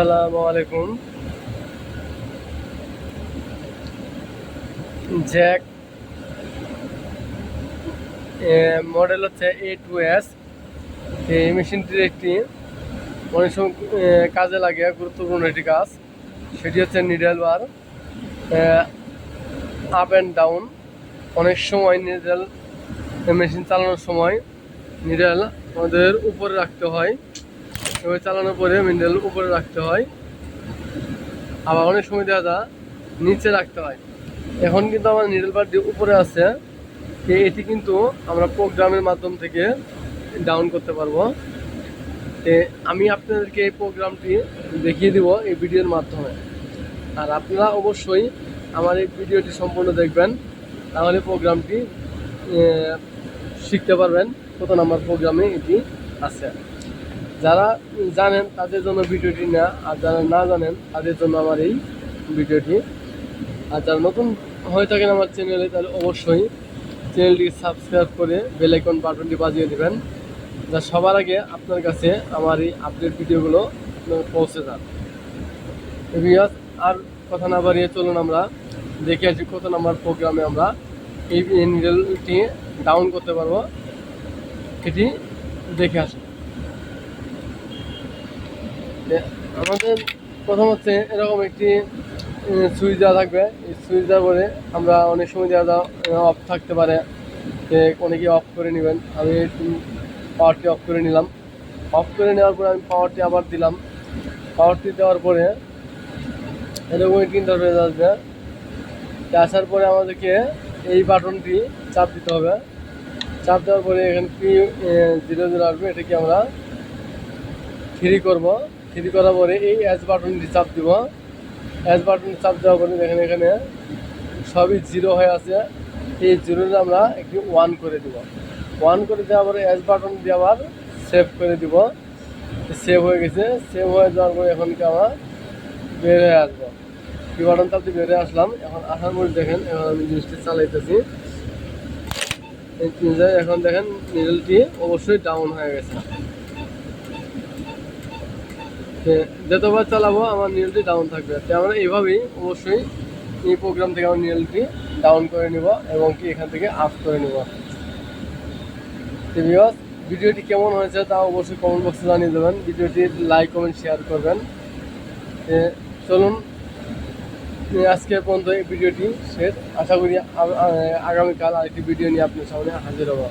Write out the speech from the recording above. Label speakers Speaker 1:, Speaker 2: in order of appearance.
Speaker 1: আসসালামু আলাইকুম। Jack model হচ্ছে এ টু এস এই মেশিনটির একটি অনেক সময় কাজে লাগে, গুরুত্বপূর্ণ একটি কাজ। সেটি হচ্ছে needle bar up and down অনেক সময় নিডেল মেশিন চালানোর সময় নিডেল আমাদের উপরে রাখতে হয়। এভাবে চালানোর পরে মিডল উপরে রাখতে হয়। আবার অনেক সময় দেখা যায়, নিচে রাখতে হয়। এখন কিন্তু আমার নিডল পার্টি উপরে আছে। এটি কিন্তু আমরা প্রোগ্রামের মাধ্যম থেকে ডাউন করতে পারব। আমি আপনাদেরকে এই প্রোগ্রামটি দেখিয়ে দিব এই ভিডিওর মাধ্যমে। আর আপনারা অবশ্যই আমার এই ভিডিওটি সম্পূর্ণ দেখবেন। তাহলে প্রোগ্রামটি শিখতে পারবেন। কত নাম্বার প্রোগ্রামে এটি আছে। যারা জানেন তাদের জন্য ভিডিওটি না আর যারা না জানেন তাদের জন্য আমার এই ভিডিওটি। আর যারা নতুন হয়ে থাকেন আমার চ্যানেলে তাহলে অবশ্যই চ্যানেলটি সাবস্ক্রাইব করে বেল আইকন বাটনটি বাজিয়ে দেবেন, যা সবার আগে আপনার কাছে আমার এই আপডেট ভিডিওগুলো পৌঁছে যান আর কথা না বাড়িয়ে চলুন আমরা, দেখে আসি কত নাম্বার প্রোগ্রামে আমরা এই নিডলটি ডাউন করতে পারব। এটি দেখে আসি। যে আমাদের প্রথম হচ্ছে এরকম একটি সুইচ দেওয়া থাকবে। এই সুইচ দেওয়ার পরে আমরা অনেক সময় দেওয়া অফ থাকতে পারে। যে অনেকে অফ করে নেবেন। আমি পাওয়ারটি অফ করে নিলাম। অফ করে নেওয়ার পরে আমি পাওয়ারটি আবার দিলাম। পাওয়ারটি দেওয়ার পরে এরকম একটি ইন্টারফেস আসবে। আসার পরে আমাদেরকে এই বাটনটি চাপ দিতে হবে। চাপ দেওয়ার পরে এখানে কি জিরো জিরো আসবে, এটাকে আমরা থ্রি করব। থ্রি করার পরে এই অ্যাজ বাটনটি চাপ দিব অ্যাজ বাটন চাপ দেওয়ার পরে দেখেন এখানে সবই জিরো হয়ে আছে। এই জিরোটা আমরা একটি ওয়ান করে দিব। ওয়ান করে দেওয়ার পরে অ্যাজ বাটন দিয়ে আবার সেভ করে দিব। সেভ হয়ে গেছে। সেভ হয়ে যাওয়ার পরে এখন কি আমরা বের হয়ে আসব। কি বাটন চাপ দিয়ে বের হয়ে আসলাম। এখন আসার পরে দেখেন, এখন আমি জিনিসটি চালাইতেছি। এখন দেখেন নিডলটি অবশ্যই ডাউন হয়ে গেছে। যতবার চালাবো আমার নিডলটি ডাউন থাকবে। তো আমরা এইভাবেই অবশ্যই এই প্রোগ্রাম থেকে আমার নিডলটি ডাউন করে নিব এবং কি এখান থেকে আপ করে নিব। ভিডিওটি কেমন হয়েছে তা অবশ্যই কমেন্ট বক্সে জানিয়ে দেবেন। ভিডিওটি লাইক কমেন্ট শেয়ার করবেন। চলুন আজকে পর্যন্ত এই ভিডিওটি শেষ। আশা করি আগামীকাল আরেকটি ভিডিও নিয়ে আপনার সামনে হাজির হব।